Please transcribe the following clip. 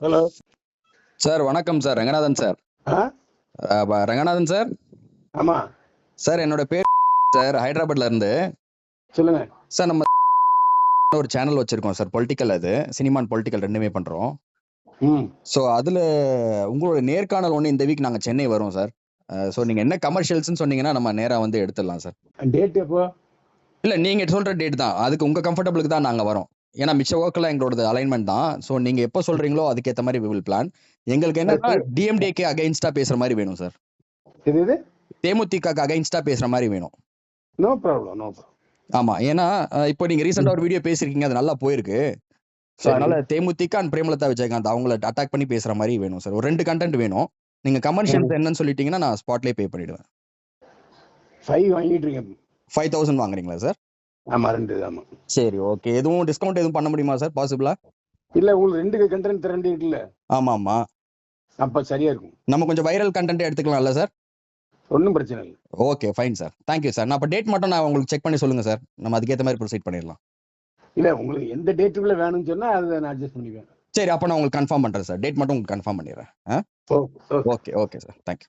Hello. Sir வணக்கம் sir. Ranganathan sir. Ranganathan sir? ஆமா. Sir என்னோட பேர் சார் ஹைதராபாத்ல இருந்து. சொல்லுங்க. சார் நம்ம ஒரு சேனல் வச்சிருக்கோம் சார் பொலிட்டிக்கல் அது. சினிமா பொலிட்டிக்கல் ரெண்டுமே பண்றோம். ம். ஸோ அதுல உங்களோட நேர்காணல் ஒன்று இந்த வீக் நாங்க சென்னை வரோம் சார். ஸோ நீங்க என்ன கமர்ஷியல்ஸ்னு சொன்னீங்கன்னா நம்ம நேரா வந்து எடுத்துடலாம் சார். டேட் எப்போ? இல்ல நீங்க சொல்ற டேட் தான். அதுக்கு உங்க கம்ஃபர்டபுளுக்கு தான் நாங்க வரோம். ஏன்னா மிச்ச ஒர்க்கெல்லாம் எங்களோட அலைன்மெண்ட் தான். ஸோ நீங்க எப்போ சொல்றீங்களோ அதுக்கேற்ற மாதிரி வில் பிளான் எங்களுக்கு என்னன்னா டிஎம்டிகே அகைன்ஸ்டா பேசுற மாதிரி வேணும் சார் இது தேமுதிக அகைன்ஸ்டா பேசுற மாதிரி வேணும். நோ ப்ராப்ளம் நோ ஆமா ஏன்னா இப்போ நீங்க ரீசெண்டா ஒரு வீடியோ பேசிருக்கீங்க அது நல்லா போயிருக்கு. ஸோ. அதனால தேமுதிக அண்ட் பிரேமலதா விஜயகாந்த் அவங்கள அட்டாக் பண்ணி பேசுற மாதிரி வேணும் சார் ஒரு ரெண்டு கண்டென்ட் வேணும். நீங்க கமர்ஷியல்ஸ் என்னன்னு சொல்லிட்டீங்கன்னா நான் ஸ்பாட்லேயே பே பண்ணிடுவேன். ஃபைவ் வாங்கிட்டு இருக்கேன். ஃபைவ் தௌசண்ட் வாங்குறீங்களா சார் ஆமா ரெண்டு ஆமா. சரி ஓகே. எதுவும் டிஸ்கவுண்ட் எதுவும் பண்ண முடியுமா சார் பாசிபிளா இல்ல உங்களுக்கு ரெண்டு கண்டென்ட் ரெண்டு இருக்குல்ல? ஆமா ஆமா அப்ப சரியா இருக்கும். நம்ம கொஞ்சம் வைரல் கண்டென்ட் எடுத்துக்கலாம்ல சார் ஒன்றும் பிரச்சனை இல்லை. Okay fine sir thank you sir நான் அப்போ டேட் மட்டும் நான் உங்களுக்கு செக் பண்ணி சொல்லுங்க சார் நம்ம அதுக்கேற்ற மாதிரி ப்ரொசீட் பண்ணிடலாம். இல்ல உங்களுக்கு எந்த டேட்டுக்குள்ள வேணும்னு சொன்னா அதை நான் அட்ஜஸ்ட் பண்ணிக்குவேன் சரி அப்போ நான் உங்களுக்கு கன்ஃபார்ம் பண்றேன் சார் டேட் மட்டும் உங்களுக்கு கன்ஃபார்ம் பண்ணிடுறேன் ஓகே ஓகே சார் தேங்க்யூ